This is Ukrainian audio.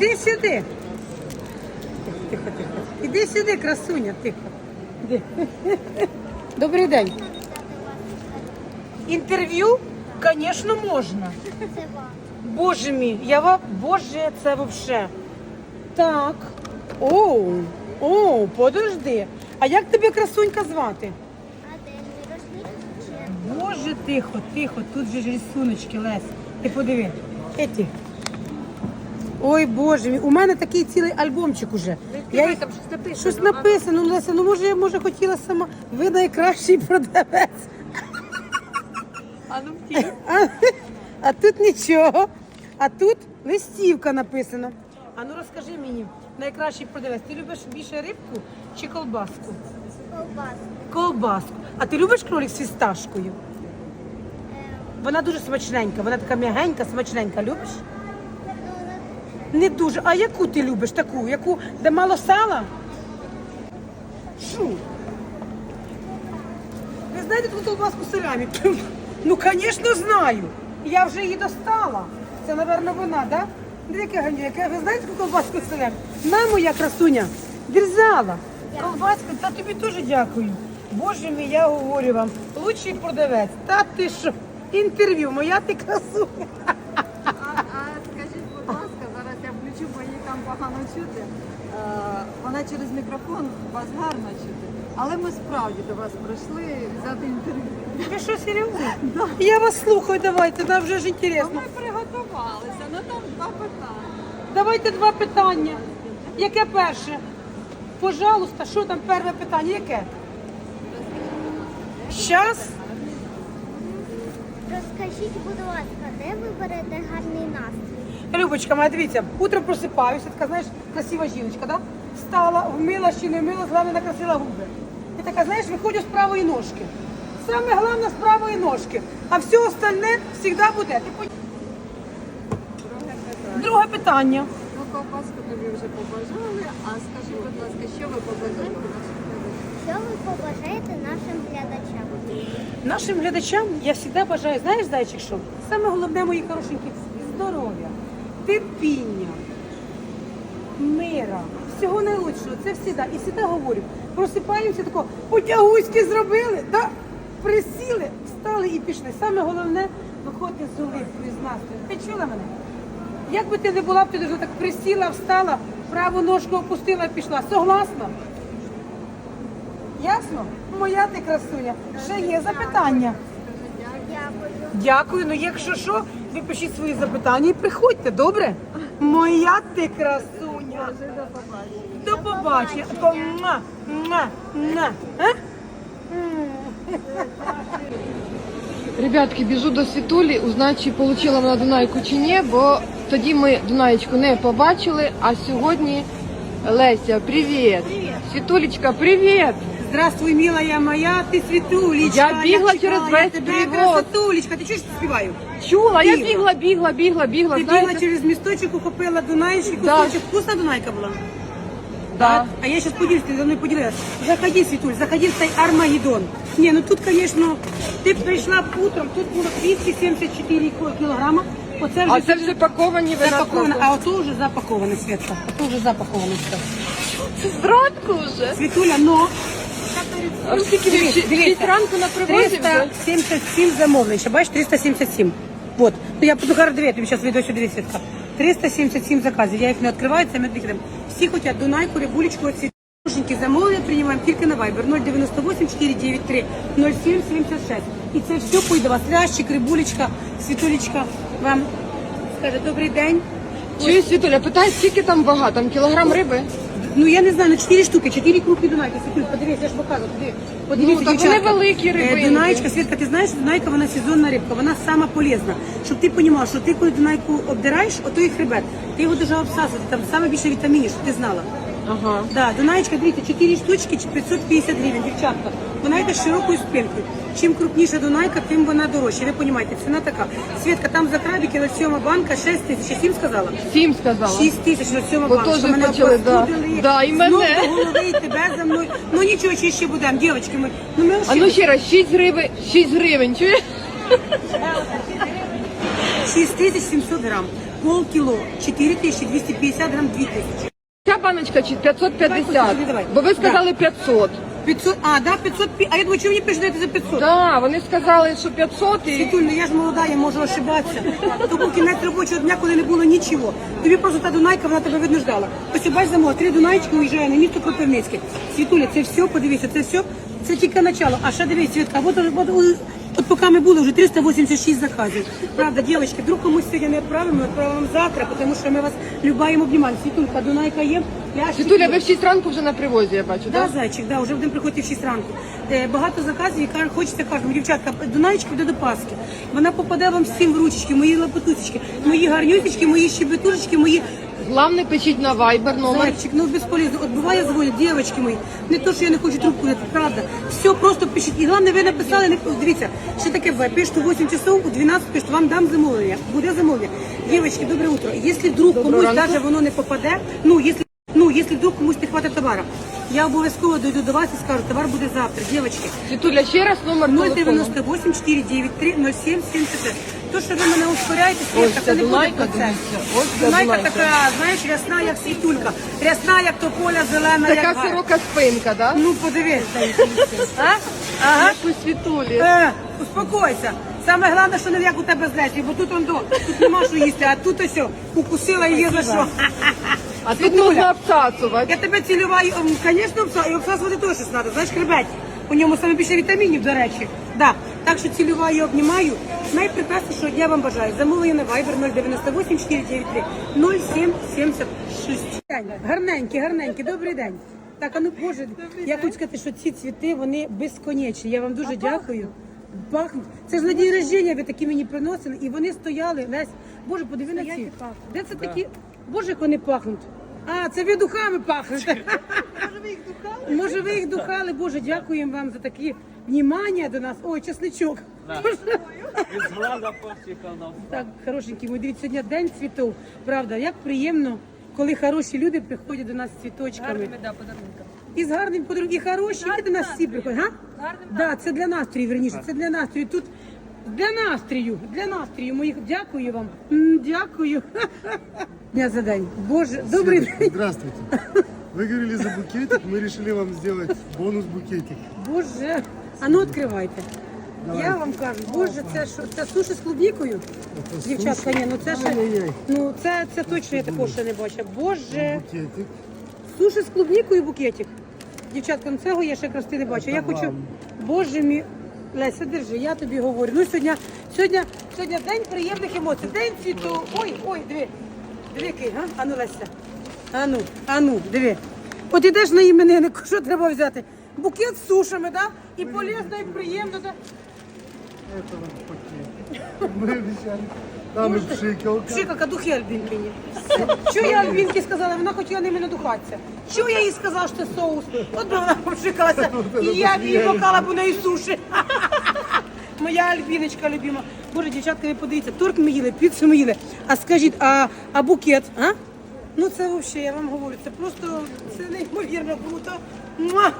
Іди сюди. Тихо, тихо. Іди сюди, красуня, тихо. Іди. Добрий день. Інтерв'ю, звісно, можна. Боже мій, я вам, боже, це вообще. Так. Оу, оу, подожди. А як тебе красунька звати? Боже, тихо, тихо, тут же ж рисуночки, Лесь. Ти подиви. Еті. Ой, Боже мій, у мене такий цілий альбомчик уже. Я їх- там щось написано. Щось написано, ну, Леся, ну може я може хотіла сама. Ви найкращий продавець. А ну втім. А, а тут нічого. А тут листівка написано. А ну розкажи мені, найкращий продавець, ти любиш більше рибку чи колбаску? ковбас? Колбаску. А ти любиш кролик з фісташкою? Ем, Вона дуже смачненька, вона така м'ягенька, смачненька. Любиш? Не дуже. А яку ти любиш? Таку? Яку, де мало сала? Шу. Ви знаєте таку колбаску салямі? Ну, звісно, знаю. Я вже її достала. Це, мабуть, вона, так? Да? Яке ви знаєте таку колбаску салямі? На моя красуня, дерзала. Колбаска, та тобі теж дякую. Боже мій, я говорю вам, лучший продавець. Та ти що? Інтерв'ю, моя ти красуня. А, а скажіть, будь ласка, зараз я включу, бо її там погано чути. Е, вона через мікрофон вас гарно чути. Але ми справді до вас прийшли взяти інтерв'ю. Ви що, серйозно? Я вас слухаю, давайте, нам вже ж Ну, інтересно. ми приготувалися, ну там два питання. Давайте два питання. Яке перше? Пожалуйста, що там перше питання? Яке? Щас? Розкажіть, будь ласка, де ви берете гарний настрій? Любочка моя, дивіться, утром просипаюся, така, знаєш, красива жіночка, да? Встала, вмила чи не вмила, головне накрасила губи. І така, знаєш, виходжу з правої ножки. Саме головне з правої ножки. А все остальне завжди буде. Ти Друге питання. Друге питання. Ну, ковбаску тобі вже побажали, а скажи, будь ласка, що ви побажаєте нашим глядачам? Що ви побажаєте нашим глядачам? Нашим глядачам я завжди бажаю, знаєш, зайчик, що? Саме головне, мої хорошенькі, здоров'я, терпіння, мира, всього найлучшого. Це завжди. І завжди говорю, просипаємося тако, потягуськи зробили, да? присіли, встали і пішли. Саме головне виходити з улипкою, з настроєм. Ти чула мене? Як би ти не була б, ти дуже так присіла, встала, праву ножку опустила і пішла. Согласна? Ясно? Моя ти красуня. Ще є запитання. Дякую. Дякую. Ну якщо що, ви пишіть свої запитання і приходьте, добре? Моя ти красуня. До побачення. До побачення. Е? Ребятки, біжу до Світулі, узнати, чи отримала вона Дунайку чи ні, бо тоді ми Дунаєчку не побачили, а сьогодні Леся, привіт! Світулечка, привіт! Здравствуй, милая моя, ти світулечка. Я бігла через весь тебе, привоз. красотулечка. Ти чуєш, що співаю? Чула, я Бігла. бігла, бігла, бігла. Ти бігла Знаєте? через місточок, ухопила Дунаєчки, Да. кусочок. Вкусна Дунайка була? Да. А я сейчас поделюсь, ты за мной поделилась. Заходи, Светуль, заходи в цей Армагеддон. Не, ну тут, конечно, ти прийшла утром, тут було 274 кілограма. Оце вже А це вже паковані ви запаковано, а ото вже запаковане, Світка. Ото вже запаковане все. Зранку вже. Світуля, но А скільки ви Дивіться, шість ранку на привозі вже? 377 замовлень. Ще бачиш, 377. Вот. Ну я буду тобі зараз вийду сюди світка. 377 заказів. Я їх не відкриваю, це ми відкриємо. Всі хочуть Дунайку, Рибулечку, оці Слушеньки, замовлення приймаємо тільки на Viber 098 493 0776. І це все пойде вас. Лящик, Рибулечка, Світулечка вам скаже добрий день. Чуєш, Світуля, питай, скільки там вага? Там кілограм риби? Ну я не знаю, на 4 штуки, 4 крупні Дунайки. Світуль, подивись, я ж показую. Туди. подивіться, Ну, так дівчатка. вони великі рибинки. Е, Дунаєчка, Світка, ти знаєш, Дунайка, вона сезонна рибка, вона сама полезна. Щоб ти розумів, що ти коли Дунайку обдираєш, ото і хребет, ти його дуже обсасувати, там саме більше вітамінів, щоб ти знала. Ага. Да, Дунаєчка, дивіться, 4 штучки, 550 гривень, дівчатка. Вона йде з широкою спинкою. Чим крупніша Дунайка, тим вона дорожча. Ви розумієте, ціна така. Світка, там за крабики на сьома банка 6 тисяч, 7 сказала? Сім сказала. 6 тисяч на сьома банка. теж мене почали, да. Да, і мене. ног до голови, і тебе за мною. Ну нічого, чи ще будемо, дівчатки, ми, ну ми А ну ще раз, 6 гривень, 6 гривень, чуєш? 6700 грам. полкіло, 4250 грам 2000. Ця баночка чи 550, Давай, давай. бо ви сказали 500. 500, а, да, 500, пі- а я думаю, чого мені пишете за 500? Да, вони сказали, що 500 і... Світуль, ну я ж молода, я можу ошибатися. То був кінець робочого дня, коли не було нічого. Тобі просто та Дунайка, вона тебе винуждала. Ось бач замов, три Дунайчики уїжджає на місто Кропивницьке. Світуля, це все, подивися, це все, це тільки начало. А ще дивись, Світка, от, от, от, от поки ми були, вже 386 заказів. Правда, дівчатки, вдруг комусь сьогодні не відправимо, відправимо завтра, тому що ми вас любаємо обнімаємо. Світулька, Дунайка є. лящики Світуля, ви в 6 ранку вже на привозі, я бачу, Да, так? зайчик, да, вже будемо приходити в 6 ранку. Е, багато заказів, і кажуть, хочеться кожному. Дівчатка, Дунаєчка йде до Пасхи. Вона попаде вам всім в ручечки, мої лапотусечки, мої гарнюсечки, мої щебетушечки, мої Главне, пишіть на Viber номер. зайчик. Ну безполезно. От буває дзвонять, дівчатки мої. Не то, що я не хочу трубку дати, правда. Все просто пишіть. І головне, ви написали, не дивіться, що таке буває. Пишете 8 часов, у 12 пишете, вам дам замовлення. Буде замовлення. Дівчатки, добре утро. Якщо вдруг комусь ранку. навіть воно не попаде, ну, якщо Ну, якщо вдруг комусь не хватить товару, я обов'язково дойду до вас і скажу, товар буде завтра, дівчатки. Світуля, ще раз номер телефону. 098 493 07 76. То, що ви мене ускоряєте, Ось Світка, це не буде Дунайка, процес. дивіться. Ось ця Дунайка Дунайка. така, знаєш, рясна, як світулька. Рясна, як тополя, зелена, як Така гай. широка спинка, да? Ну, подивись. А? Ага. Як у Світулі. Е, успокойся. Саме головне, що не як у тебе з Лесі, бо тут он до, тут нема що їсти, а тут ось о, укусила і є за що. А тут Світуля. можна обсасувати. Я тебе цілюваю, ем, звісно, обса- і обсасувати теж треба, знаєш, хребет. У ньому саме більше вітамінів, до речі. Да. Так що цілюваю, обнімаю. Найпрекраснішого дня вам бажаю. Замовлення на Viber 098 493 0776. Гарненькі, гарненькі, добрий день. Так, а ну боже, я хочу сказати, що ці цвіти вони безконечні. Я вам дуже дякую. Пахнуть. Це ж на день рождення ви такі мені приносили, і вони стояли. Лесь, боже, подиви на ці. Де це такі? Боже, як вони пахнуть. А, це ви духами пахнете. Може, ви їх духали? Може, ви їх духали. Боже, дякуємо вам за такі внимання до нас. Ой, чесничок. Із глаза посіхано. Так, хорошенькі, ми дивіться, сьогодні день цвітов. Правда, як приємно, коли хороші люди приходять до нас з цвіточками. І з гарним подарунком. І хороші, і до нас всі приходять. Га? Да, це для настрою, верніше, це для настрою. Тут для настрою, для настрою моїх. Дякую вам. М, Дякую. Дня за день. Боже, добрий день. Здравствуйте. Вы говорили за букетик, мы решили вам сделать бонус букетик. Боже. А ну відкривайте. Я вам кажу, боже, це що? Це суші з клубнікою? Дівчатка, ні, ну це ще. Ну це, це точно я такого ще не бачила. Боже. Букетик. Суші з клубнікою букетик. Дівчатка, ну цього я ще красти не бачу. Я хочу, боже мій. Леся, держи, я тобі говорю. Ну сьогодні, сьогодні, сьогодні день приємних емоцій. День цвіту. Ой, ой, диви. Диви, який, га? Ану, Леся. Ану, ану, диви. От ідеш на іменинник, що треба взяти? Букет з сушами, да? І полезно, і приємно, да? Это вот. Мы обещали. Там и пшикалка. Пшикалка, духи Альбінкині. Що я Альбінки сказала? Вона хотіла ними надухатися. Що я їй сказала, що це соус? От би вона попшикалася. І я б її покала б у неї суші. Моя Альбіночка любима. Боже, дівчатка, ви подивіться, торт ми їли, піцу ми їли. А скажіть, а, а букет? А? Ну це взагалі, я вам говорю, це просто це неймовірно круто. Муа!